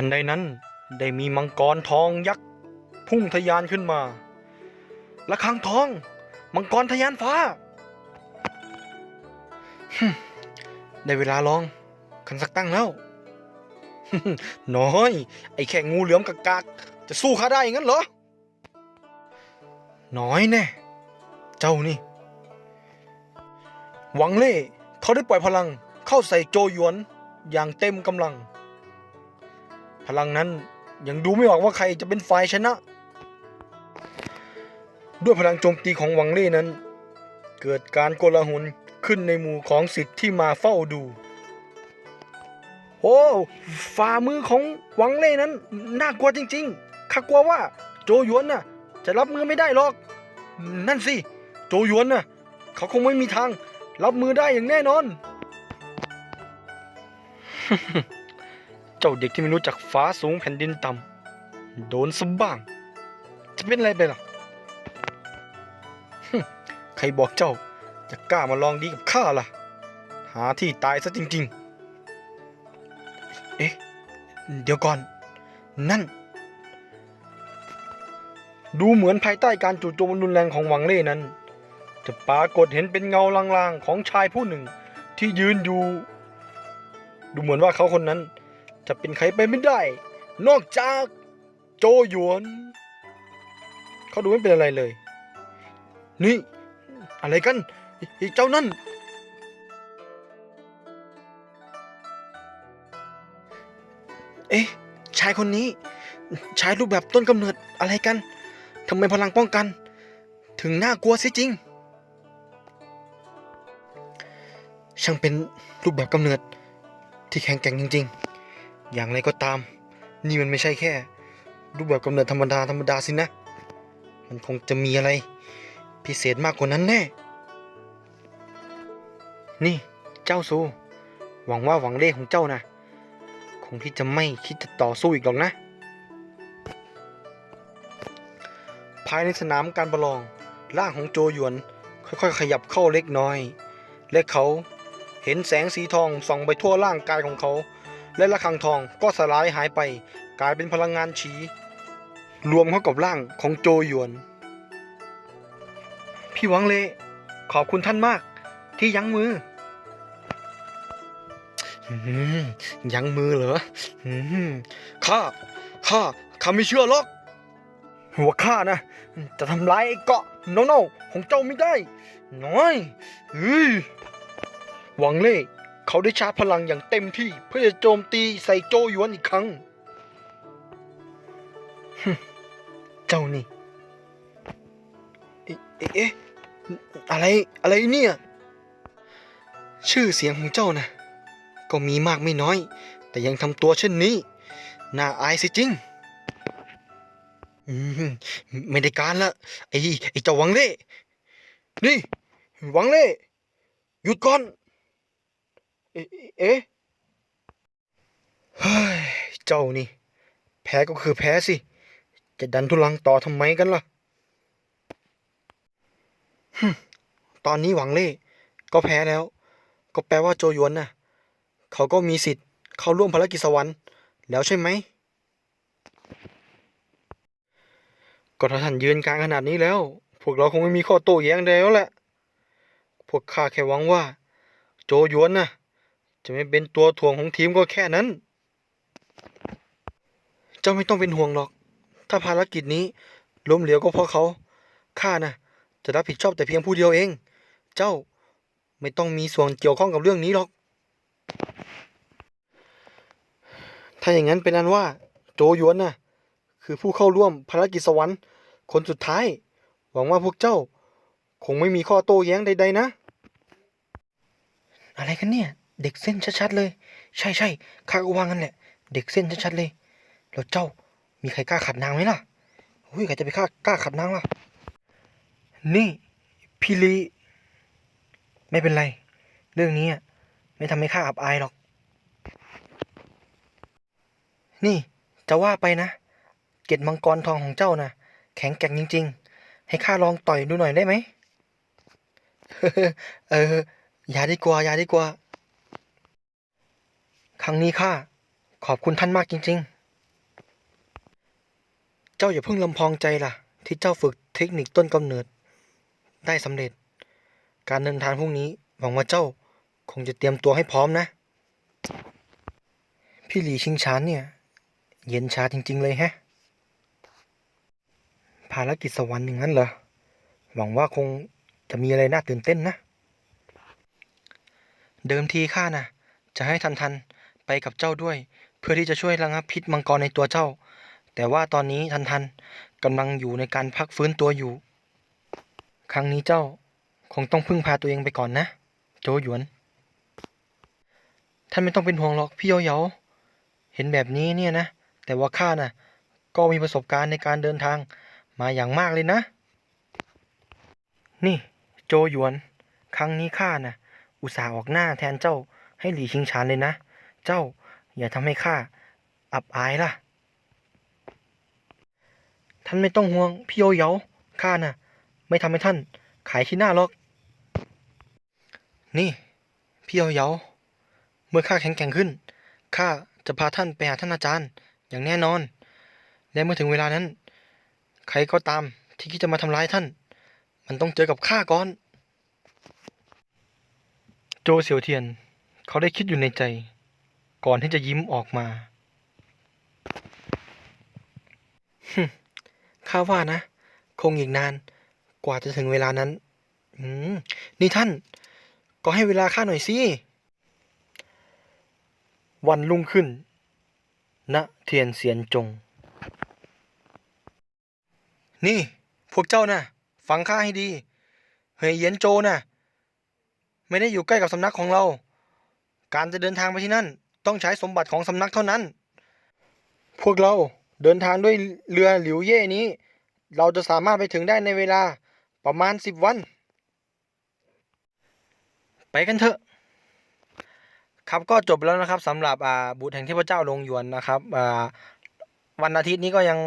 ทันใดนั้นได้มีมังกรทองยักษ์พุ่งทะยานขึ้นมาระฆังทอง มังกรทะยานฟ้า ได้เวลาลองคันสักตั้งแล้ว น้อย ไอ้แค่งูเหลือมกากากจะสู้ข้าได้อย่างนั้นเหรอ น้อยแน่ เจ้านี่ หวังเล่เขาได้ปล่อยพลังเข้าใส่โจหยวนอย่างเต็มกำลัง พลังนั้นยังดูไม่ออกว่าใครจะเป็นฝ่ายชนะ ด้วยพลังโจมตีของวังเล่นั้น เกิดการโกลาหลขึ้นในหมู่ของสิทธิ์ที่มาเฝ้าดู โอ้ฝ่ามือของวังเล่นั้น น่ากลัวจริงๆข้ากลัวว่าโจหยวนน่ะ จะรับมือไม่ได้หรอก นั่นสิ โจหยวนน่ะ เขาคงไม่มีทาง รับมือได้อย่างแน่นอน เจ้าเด็กที่ไม่รู้จักฟ้าสูงแผ่นดินต่ำโดนซะบ้าง จะเป็นอะไรไปล่ะใครบอกเจ้าจะกล้ามาลองดีกับข้าล่ะ หาที่ตายซะจริง ๆ เอ๊ะ เดี๋ยวก่อน นั่น ดูเหมือนภายใต้การจู่โจมรุนแรงของหวังเล่นั้น จะปรากฏเห็นเป็นเงาลางๆของชายผู้หนึ่งที่ยืนอยู่ ดูเหมือนว่าเขาคนนั้น จะเป็นใครไปไม่ได้ นอกจากโจหยวน เขาดูไม่เป็นอะไรเลย นี่ อะไรกันไอ้เจ้านั่น เอ๊ะ ชายคนนี้ ชายรูปแบบต้นกำเนิดอะไรกันทำไมพลังป้องกัน ถึงน่ากลัวเสียจริง ช่างเป็นรูปแบบกำเนิดที่แข็งแกร่งจริง ๆ อย่างไรก็ตาม นี่มันไม่ใช่แค่ รูปแบบกำเนิดธรรมดาธรรมดาสินะ มันคงจะมีอะไร พิเศษมากกว่านั้นแน่ นี่เจ้าซูหวังว่าหวังเล่ของเจ้านะคงที่จะไม่คิดจะต่อสู้อีกหรอกนะ ภายในสนามการประลองร่างของโจหยวน ค่อยๆ ขยับเข้าเล็กน้อย และเขาเห็นแสงสีทองส่องไปทั่วร่างกายของเขา และระฆังทองก็สลายหายไป กลายเป็นพลังงานฉีรวมเข้ากับร่างของโจหยวน พี่หวังเล ขอบคุณท่านมากที่ยั้งมือยั้งมือเหรอข้า ข้า ข้าไม่เชื่อหรอก หัวข้านะ จะทำร้ายไอ้เกาะโนโนของเจ้าไม่ได้ น้อยเฮ้ยหวังเล่ เขาได้ชาร์จพลังอย่างเต็มที่เพื่อจะโจมตีใส่โจหยวนอีกครั้ง เจ้านี่ เอ๊ะ อะไร อะไรเนี่ย ชื่อเสียงของเจ้านะก็มีมากไม่น้อย แต่ยังทำตัวเช่นนี้ น่าอายสิจริง ไม่ได้การละไอ้ไอ้เจ้าหวังเล่ นี่หวังเล่ หยุดก่อน เอ๊ะเฮ้ยเจ้านี่ แพ้ก็คือแพ้สิ จะดันทุลังต่อทำไมกันล่ะฮึตอนนี้หวังเล่ก็แพ้แล้ว ก็แปลว่าโจยวนน่ะ เขาก็มีสิทธิ์เข้าร่วมภารกิจสวรรค์แล้วใช่ไหมก็ถ้าท่านยืนกลางขนาดนี้แล้ว พวกเราคงไม่มีข้อโต้แย้งใดแล้วแหละ พวกข้าแค่หวังว่า โจยวนน่ะ จะไม่เป็นตัวถ่วงของทีมก็แค่นั้น เจ้าไม่ต้องเป็นห่วงหรอก ถ้าภารกิจนี้ล้มเหลวก็เพราะเขา ข้าน่ะจะรับผิดชอบแต่เพียงผู้เดียวเอง เจ้าไม่ต้องมีส่วนเกี่ยวข้องกับเรื่องนี้หรอก ถ้าอย่างนั้นเป็นอันว่า โจยวนน่ะ คือผู้เข้าร่วมภารกิจสวรรค์ คนสุดท้าย หวังว่าพวกเจ้า คงไม่มีข้อโต้แย้งใดๆนะ อะไรกันเนี่ย เด็กเส้นชัดๆเลย ใช่ใช่ข้าก็ว่างั้นแหละ เด็กเส้นชัดๆเลย แล้วเจ้ามีใครกล้าขัดนางไหมล่ะอุ้ยใครจะไปกล้ากล้าขัดนางล่ะ นี่พี่ลีไม่เป็นไร เรื่องนี้ไม่ทำให้ข้าอับอายหรอก นี่จะว่าไปนะ เกล็ดมังกรทองของเจ้านะแข็งแกร่งจริง ๆ ให้ข้าลองต่อยดูหน่อยได้ไหมเอออย่าดีกว่าอย่าดีกว่า รั้งนี้ข้าขอบคุณท่านมากจริง ๆ เจ้าอย่าเพิ่งลำพองใจล่ะ ที่เจ้าฝึกเทคนิคต้นกำเนิด ได้สำเร็จ การเดินทางพรุ่งนี้หวังว่าเจ้าคงจะเตรียมตัวให้พร้อมนะ พี่หลีชิงชานเนี่ย เย็นชาจริง ๆ เลยแฮะ ภารกิจสวรรค์อย่างนั้นเหรอ หวังว่าคงจะมีอะไรน่าตื่นเต้นนะ เดิมทีข้านะจะให้ทันทัน ไปกับเจ้าด้วย เพื่อที่จะช่วยระงับพิษมังกรในตัวเจ้า แต่ว่าตอนนี้ทันทันกำลังอยู่ในการพักฟื้นตัวอยู่ ครั้งนี้เจ้าคงต้องพึ่งพาตัวเองไปก่อนนะ โจหยวน ท่านไม่ต้องเป็นห่วงหรอกพี่เยาเยาเห็นแบบนี้เนี่ยนะ แต่ว่าข้าน่ะ ก็มีประสบการณ์ในการเดินทางมาอย่างมากเลยนะ นี่ โจหยวน ครั้งนี้ข้าน่ะ อุตส่าห์ออกหน้าแทนเจ้าให้หลีชิงชานเลยนะ เจ้าอย่าทำให้ข้าอับอายล่ะ ท่านไม่ต้องห่วง พี่โยเยาข้าน่ะ ไม่ทำให้ท่าน ขายที่หน้าหรอก นี่ พี่โยเยาเมื่อข้าแข็งแกร่งขึ้นข้าจะพาท่านไปหาท่านอาจารย์ อย่างแน่นอน และเมื่อถึงเวลานั้น ใครก็ตามที่คิดจะมาทำร้ายท่าน มันต้องเจอกับข้าก่อน โจเสี่ยวเทียน เขาได้คิดอยู่ในใจ ก่อนที่จะยิ้มออกมาฮึข้าว่านะ คงอีกนาน กว่าจะถึงเวลานั้นอืมนี่ท่าน ก็ให้เวลาข้าหน่อยสิ วันรุ่งขึ้นณเทียนเสียนจง นี่ พวกเจ้านะฟังข้าให้ดี เฮยเย็นโจน่ะ ไม่ได้อยู่ใกล้กับสำนักของเรา การจะเดินทางไปที่นั่น ต้องใช้สมบัติของสำนักเท่านั้น พวกเราเดินทางด้วยเรือหลิวเย่นี้ เราจะสามารถไปถึงได้ในเวลาประมาณสิบวัน ไปกันเถอะ ครับก็จบแล้วนะครับสำหรับอ่าบุตรแห่งเทพเจ้าลงยวนนะครับอ่าวันอาทิตย์นี้ก็ยัง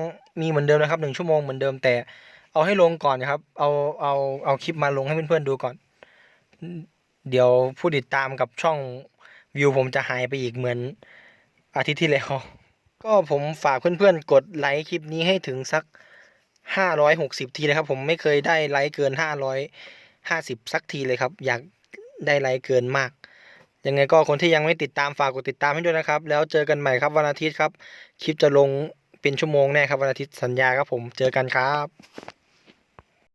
มีเหมือนเดิมนะครับหนึ่งชั่วโมงเหมือนเดิมแต่เอาให้ลงก่อนนะครับ เอาเอาเอาคลิปมาลงให้เพื่อนๆดูก่อน เดี๋ยวผู้ติดตามกับช่อง วิวผมจะหายไปอีกเหมือนอาทิตย์ที่แล้ว ก็ผมฝากเพื่อนๆ กดไลค์คลิปนี้ให้ถึงสักห้าร้อยหกสิบทีเลยครับ ผมไม่เคยได้ไลค์เกินห้าร้อยห้าสิบสักทีเลยครับ อยากได้ไลค์เกินมาก ยังไงก็คนที่ยังไม่ติดตามฝากกดติดตามให้ด้วยนะครับ แล้วเจอกันใหม่ครับวันอาทิตย์ครับ คลิปจะลงเป็นชั่วโมงแน่ครับวันอาทิตย์สัญญาครับผมเจอกันครับ